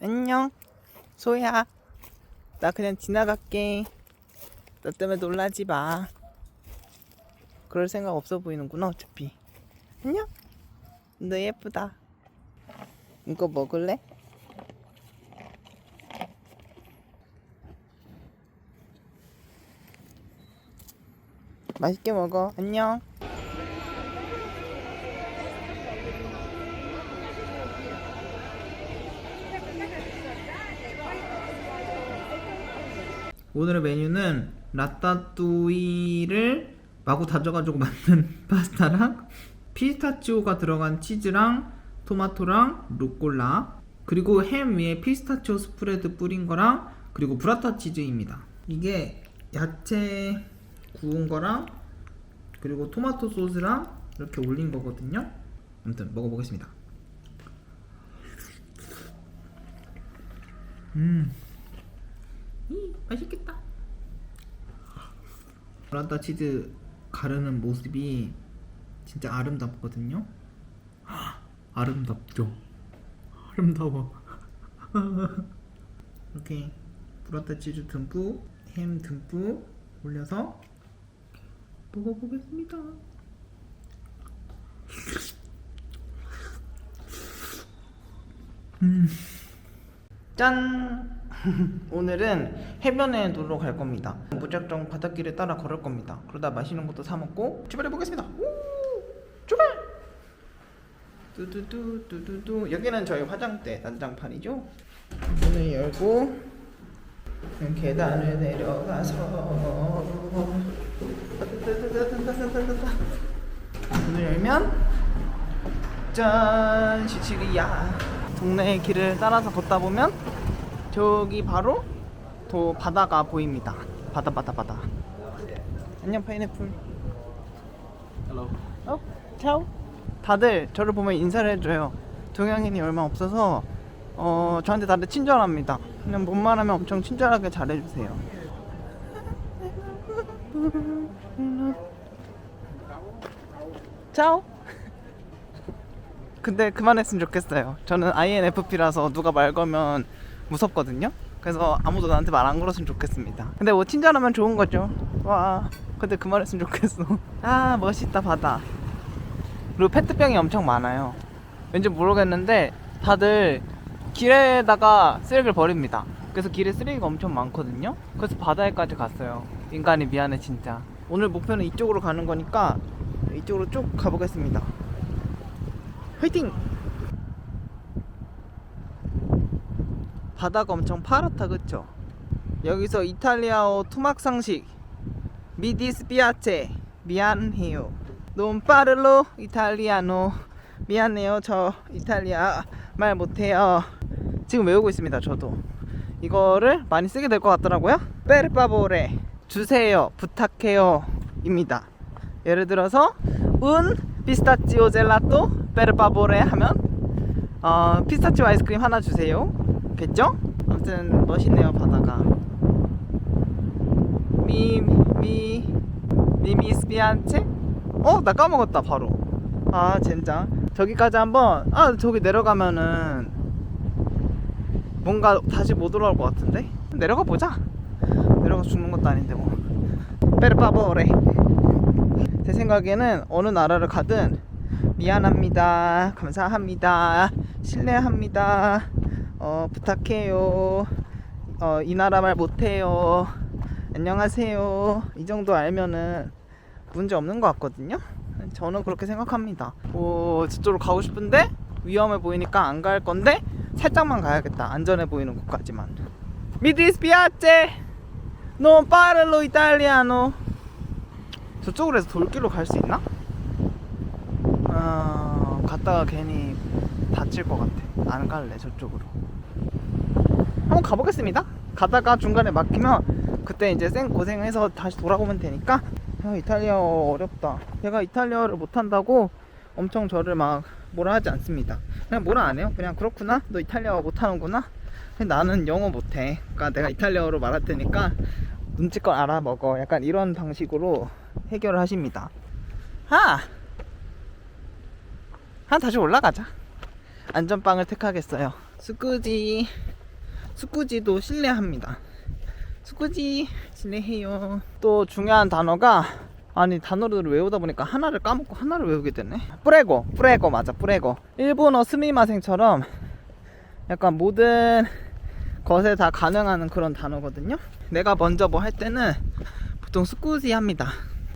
안녕. 소야. 나 그냥 지나갈게. 너 때문에 놀라지 마. 그럴 생각 없어 보이는구나, 어차피. 안녕. 너 예쁘다. 이거 먹을래? 맛있게 먹어. 안녕. 오늘의 메뉴는 라따뚜이를 마구 다져가지고 만든 파스타랑 피스타치오가 들어간 치즈랑 토마토랑 루꼴라 그리고 햄 위에 피스타치오 스프레드 뿌린 거랑 그리고 브라타 치즈입니다. 이게 야채 구운 거랑 그리고 토마토 소스랑 이렇게 올린 거거든요. 아무튼 먹어보겠습니다. 음. 이 맛있겠다. 브라타 치즈 가르는 모습이 진짜 아름답거든요. 아름답죠. 아름다워. 이렇게 브라타 치즈 듬뿍, 햄 듬뿍 올려서 먹어보겠습니다. 음. 짠! 오늘은 해변에 놀러 갈 겁니다. 무작정 바닷길에 따라 걸을 겁니다. 그러다 맛있는 것도 사 먹고 출발해 보겠습니다. 우! 출발! 뚜두두 뚜두두 여기는 저희 화장대 난장판이죠. 문을 열고 계단을 내려가서 문을 열면 짠 시치리야 동네의 길을 따라서 걷다 보면 저기 바로 도 바다가 보입니다 바다 바다 바다 안녕 파인애플 Hello. 어? 차오? 다들 저를 보면 인사를 해줘요 동양인이 얼마 없어서 어 저한테 다들 친절합니다 그냥 뭔 말하면 엄청 친절하게 잘해주세요 차오? 근데 그만했으면 좋겠어요 저는 INFP라서 누가 말 걸면 무섭거든요 그래서 아무도 나한테 말 안 걸었으면 좋겠습니다 근데 뭐 친절하면 좋은 거죠 와 근데 그만했으면 좋겠어 아 멋있다 바다 그리고 페트병이 엄청 많아요. 왠지 모르겠는데 다들 길에다가 쓰레기를 버립니다. 그래서 길에 쓰레기가 엄청 많거든요. 그래서 바다에까지 갔어요. 인간이 미안해 진짜. 오늘 목표는 이쪽으로 가는 거니까 이쪽으로 쭉 가보겠습니다. 화이팅! 바다가 엄청 파랗다 그쵸? 여기서 이탈리아어 토막 상식 미 디스피아체 미안해요. Non parlo italiano. 미안해요. 저 이탈리아 말 못해요. 지금 외우고 있습니다. 저도. 이거를 많이 쓰게 될 것 같더라고요. Favore. 주세요. 부탁해요. 입니다. 예를 들어서 pistachio gelato per favore 하면 어, 피스타치오 아이스크림 하나 주세요. 겠죠? 아무튼 멋있네요. 바다가. 미미 미미 스피안체? 어? 나 까먹었다 바로 아 젠장 저기까지 한번 아 저기 내려가면은 뭔가 다시 못 올라올 것 같은데? 내려가 보자 내려가 죽는 것도 아닌데 뭐 페르파보레 제 생각에는 어느 나라를 가든 미안합니다 감사합니다 실례합니다 어 부탁해요 어 이 나라 말 못해요 안녕하세요 이 정도 알면은 문제 없는 것 같거든요. 저는 그렇게 생각합니다. 오, 저쪽으로 가고 싶은데 위험해 보이니까 안 갈 건데 살짝만 가야겠다. 안전해 보이는 곳까지만. 미디 스피아체 non parlo italiano. 저쪽으로 해서 돌길로 갈 수 있나? 아, 갔다가 괜히 다칠 것 같아. 안 갈래 저쪽으로. 한번 가보겠습니다. 가다가 중간에 막히면 그때 이제 생 고생해서 다시 돌아오면 되니까 아, 이탈리아어 어렵다. 제가 이탈리아어를 못한다고 엄청 저를 막 뭐라 하지 않습니다. 그냥 뭐라 안 해요. 그냥 그렇구나. 너 이탈리아어 못하는구나. 나는 영어 못해. 그러니까 내가 이탈리아어로 말할 테니까 눈치껏 알아먹어. 약간 이런 방식으로 해결을 하십니다. 하! 한 다시 올라가자. 안전빵을 택하겠어요. 스쿠지 스쿠지도 신뢰합니다. 스쿠지 신뢰해요. 또 중요한 단어가 아니 단어를 외우다 보니까 하나를 까먹고 하나를 외우게 되네. 뿌레고 뿌레고 맞아 뿌레고. 일본어 스미마생처럼 약간 모든 것에 다 가능한 그런 단어거든요. 내가 먼저 뭐 할 때는 보통 스쿠지 합니다.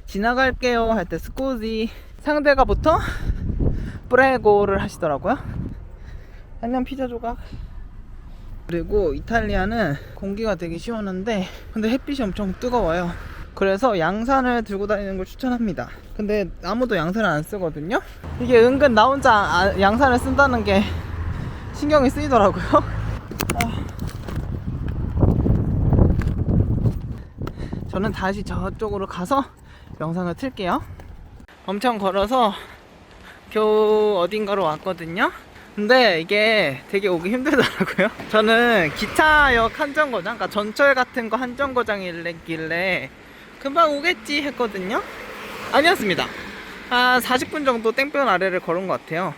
지나갈게요 할 때 스쿠지. 상대가 보통 뿌레고를 하시더라고요. 안녕 피자 조각 그리고 이탈리아는 공기가 되게 시원한데 근데 햇빛이 엄청 뜨거워요. 그래서 양산을 들고 다니는 걸 추천합니다. 근데 아무도 양산을 안 쓰거든요. 이게 은근 나 혼자 아- 양산을 쓴다는 게 신경이 쓰이더라고요. 아. 저는 다시 저쪽으로 가서 영상을 틀게요. 엄청 걸어서 겨우 어딘가로 왔거든요 근데 이게 되게 오기 힘들더라고요. 저는 기차역 한정거장, 그러니까 전철 같은 거 한정거장이길래 금방 오겠지 했거든요. 아니었습니다. 한 40분 정도 땡볕 아래를 걸은 것 같아요.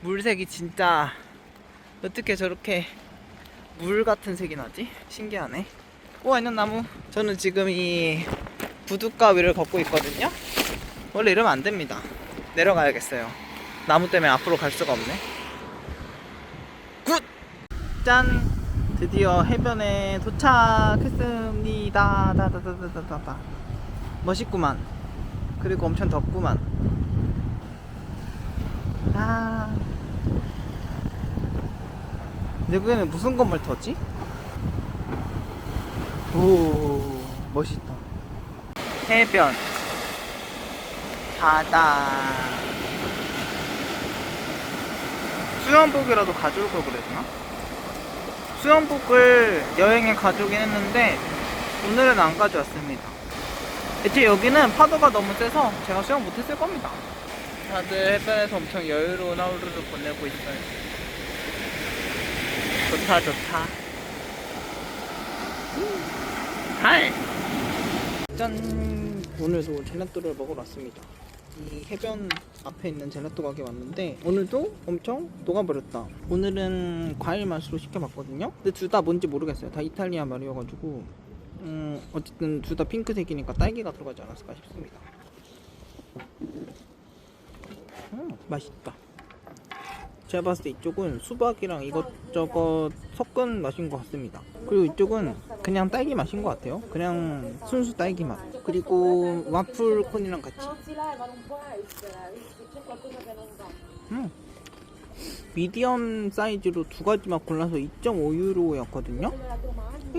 물색이 진짜 어떻게 저렇게 물 같은 색이 나지? 신기하네. 오, 안녕 나무. 저는 지금 이 부둣가 위를 걷고 있거든요. 원래 이러면 안 됩니다. 내려가야겠어요. 나무 때문에 앞으로 갈 수가 없네. 굿! 짠! 드디어 해변에 도착했습니다. 다다다다다다. 멋있구만. 그리고 엄청 덥구만. 아. 여기는 무슨 건물 터지? 오, 멋있다. 해변. 바다. 수영복이라도 가져올 걸 그랬나? 수영복을 여행에 가져오긴 했는데 오늘은 안 가져왔습니다. 애초에 여기는 파도가 너무 세서 제가 수영 못했을 겁니다. 다들 해변에서 엄청 여유로운 하루를 보내고 있어요. 좋다 좋다. 하이. 짠. 오늘도 젤라또를 먹으러 왔습니다. 이 해변 앞에 있는 젤라또 가게 왔는데 오늘도 엄청 녹아버렸다. 오늘은 과일 맛으로 시켜봤거든요. 근데 둘 다 뭔지 모르겠어요. 다 이탈리아 말이어가지고 음 어쨌든 둘 다 핑크색이니까 딸기가 들어가지 않았을까 싶습니다. 음 맛있다. 제가 봤을 때 이쪽은 수박이랑 이것저것 섞은 맛인 것 같습니다. 그리고 이쪽은 그냥 딸기 맛인 것 같아요. 그냥 순수 딸기 맛. 그리고 와플 콘이랑 같이. 음. 미디엄 사이즈로 두 가지 맛 골라서 2.5유로였거든요.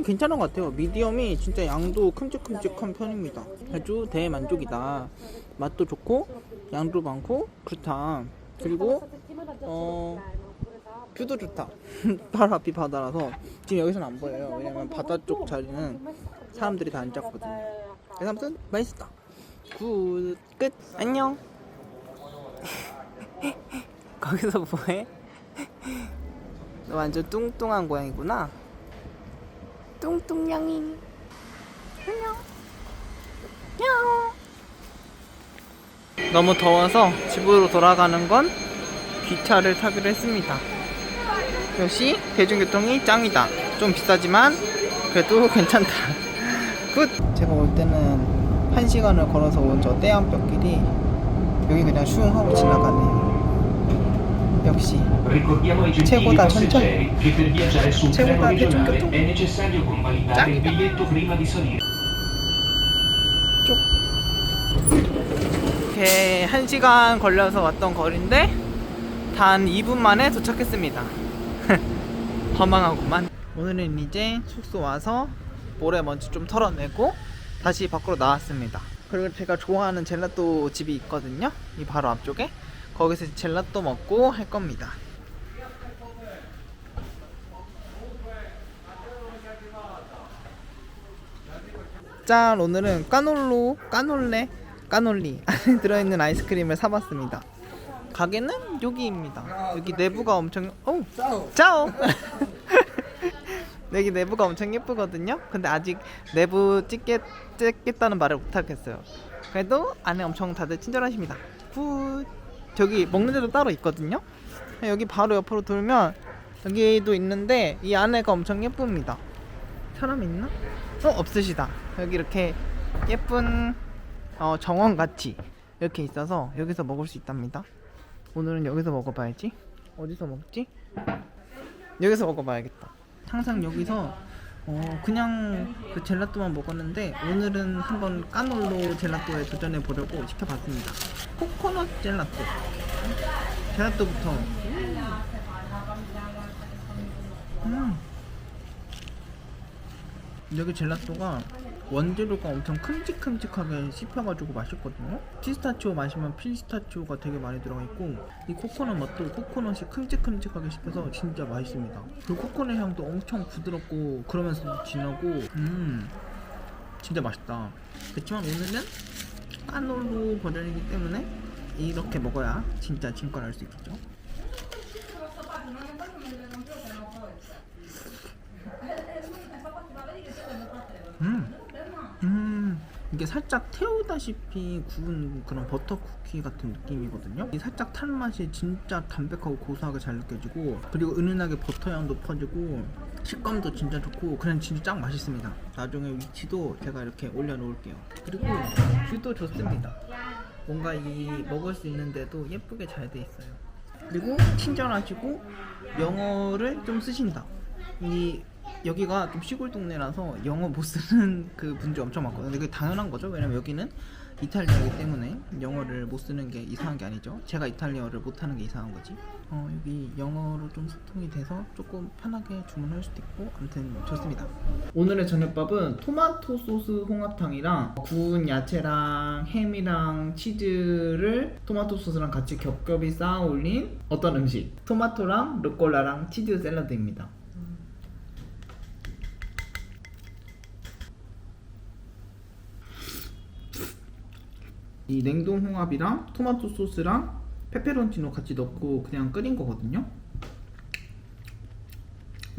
괜찮은 것 같아요. 미디엄이 진짜 양도 큼직큼직한 편입니다. 아주 대만족이다. 맛도 좋고 양도 많고 그렇다. 그리고 어 뷰도 좋다. 바로 앞이 바다라서 지금 여기서는 안 보여요. 왜냐면 바다 쪽 자리는 사람들이 다 앉았거든요. 그래서 아무튼 맛있다. 굿 끝. 안녕. 거기서 뭐해? 너 완전 뚱뚱한 고양이구나. 뚱뚱냥이. 안녕. 야옹. 너무 더워서 집으로 돌아가는 건 기차를 타기로 했습니다. 역시 대중교통이 짱이다. 좀 비싸지만 그래도 괜찮다. 굿. 제가 올 때는 한 시간을 걸어서 온 저 떼암벽길이 여기 그냥 슝 하고 지나가네요. 역시 최고다, treno 최고다, 대중교통. 짱이다. salire. 이렇게 한 시간 걸려서 왔던 거리인데 단 2분 만에 도착했습니다. 허망하구만. 오늘은 이제 숙소 와서 모래 먼지 좀 털어내고 다시 밖으로 나왔습니다. 그리고 제가 좋아하는 젤라또 집이 있거든요. 이 바로 앞쪽에 거기서 젤라또 먹고 할 겁니다. 짠 오늘은 까놀로 까놀레 까놀리 안에 들어있는 아이스크림을 사봤습니다 가게는 여기입니다. 여기 내부가 엄청 오. 짜오. 여기 내부가 엄청 예쁘거든요. 근데 아직 내부 찍겠, 찍겠다는 말을 못하겠어요. 그래도 안에 엄청 다들 친절하십니다. 굿 저기 먹는 데도 따로 있거든요. 여기 바로 옆으로 돌면 여기도 있는데 이 안에가 엄청 예쁩니다. 사람 있나? 어 없으시다. 여기 이렇게 예쁜 어, 정원 같이 이렇게 있어서 여기서 먹을 수 있답니다. 오늘은 여기서 먹어봐야지. 어디서 먹지? 여기서 먹어봐야겠다. 항상 여기서 어, 그냥 그 젤라또만 먹었는데 오늘은 한번 까놀로 젤라또에 도전해 보려고 시켜봤습니다. 코코넛 젤라또. 젤라또부터. 음. 여기 젤라또가 원재료가 엄청 큼직큼직하게 씹혀가지고 맛있거든요. 피스타치오 마시면 피스타치오가 되게 많이 들어가 있고 이 코코넛 맛도 코코넛이 큼직큼직하게 씹혀서 진짜 맛있습니다. 그 코코넛 향도 엄청 부드럽고 그러면서 진하고 음 진짜 맛있다. 그렇지만 오늘은 까놀로 버전이기 때문에 이렇게 먹어야 진짜 진가를 알수 있겠죠. 음. 음, 이게 살짝 태우다시피 구운 그런 버터 쿠키 같은 느낌이거든요. 이 살짝 탄 맛이 진짜 담백하고 고소하게 잘 느껴지고 그리고 은은하게 버터 향도 퍼지고 식감도 진짜 좋고 그냥 진짜 짱 맛있습니다. 나중에 위치도 제가 이렇게 올려놓을게요. 그리고 뷰도 좋습니다. 뭔가 이 먹을 수 있는데도 예쁘게 잘 돼 있어요. 그리고 친절하시고 영어를 좀 쓰신다. 이 여기가 좀 시골 동네라서 영어 못 쓰는 그 분들이 엄청 많거든요. 근데 그게 당연한 거죠. 왜냐면 여기는 이탈리아이기 때문에 영어를 못 쓰는 게 이상한 게 아니죠. 제가 이탈리아어를 못 하는 게 이상한 거지. 어, 여기 영어로 좀 소통이 돼서 조금 편하게 주문할 수도 있고 아무튼 좋습니다. 오늘의 저녁밥은 토마토 소스 홍합탕이랑 구운 야채랑 햄이랑 치즈를 토마토 소스랑 같이 겹겹이 쌓아 올린 어떤 음식. 토마토랑 루꼴라랑 치즈 샐러드입니다. 이 냉동 홍합이랑 토마토 소스랑 페페론치노 같이 넣고 그냥 끓인 거거든요.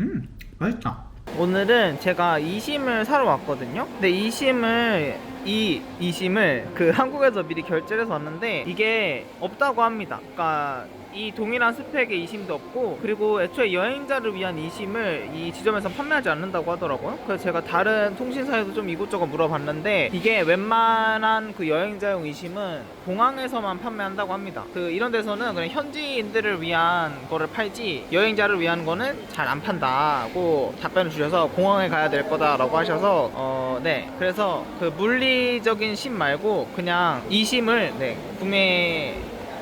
음, 맛있다. 오늘은 제가 이심을 사러 왔거든요. 근데 이심을 이 이심을 그 한국에서 미리 결제를 해서 왔는데 이게 없다고 합니다. 그러니까 이 동일한 스펙의 이심도 없고 그리고 애초에 여행자를 위한 이심을 이 지점에서 판매하지 않는다고 하더라고요. 그래서 제가 다른 통신사에도 좀 이곳저곳 물어봤는데 이게 웬만한 그 여행자용 이심은 공항에서만 판매한다고 합니다. 그 이런 데서는 그냥 현지인들을 위한 거를 팔지 여행자를 위한 거는 잘 안 판다고 답변을 주셔서 공항에 가야 될 거다라고 하셔서 어 네 그래서 그 물리적인 심 말고 그냥 이심을 네 구매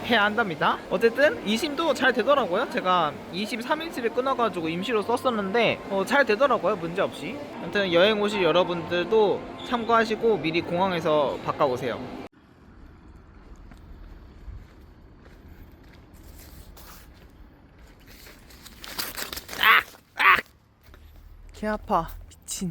해야 한답니다. 어쨌든 이심도 잘 되더라고요. 제가 23인치를 끊어가지고 임시로 썼었는데 어, 잘 되더라고요. 문제 없이. 아무튼 여행 오실 여러분들도 참고하시고 미리 공항에서 바꿔오세요. 개 아파 미친.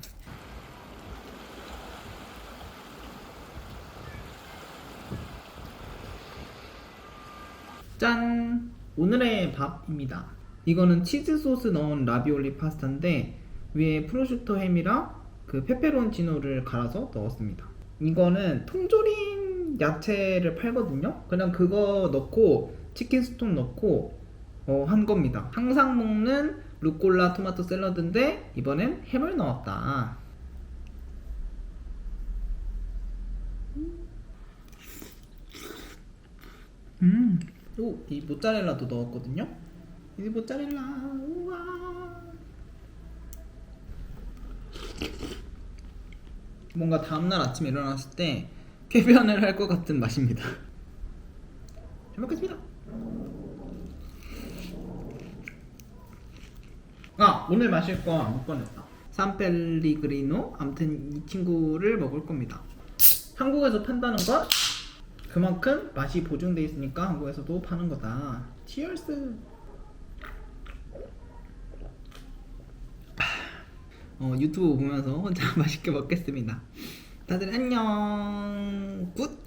짠! 오늘의 밥입니다. 이거는 치즈 소스 넣은 라비올리 파스타인데 위에 프로슈터 햄이랑 그 페페론치노를 갈아서 넣었습니다. 이거는 통조림 야채를 팔거든요. 그냥 그거 넣고 치킨 스톡 넣고 어, 한 겁니다. 항상 먹는 루꼴라 토마토 샐러드인데 이번엔 햄을 넣었다. 음, 오, 이 모짜렐라도 넣었거든요. 이 모짜렐라, 우와. 뭔가 다음날 아침에 일어났을 때 쾌변을 할 것 같은 맛입니다. 잘 먹겠습니다. 아, 오늘 마실 거안 꺼냈다. 산펠리그리노. 아무튼 이 친구를 먹을 겁니다. 한국에서 판다는 건 그만큼 맛이 보존돼 있으니까 한국에서도 파는 거다. 치얼스. 어, 유튜브 보면서 혼자 맛있게 먹겠습니다. 다들 안녕. 굿.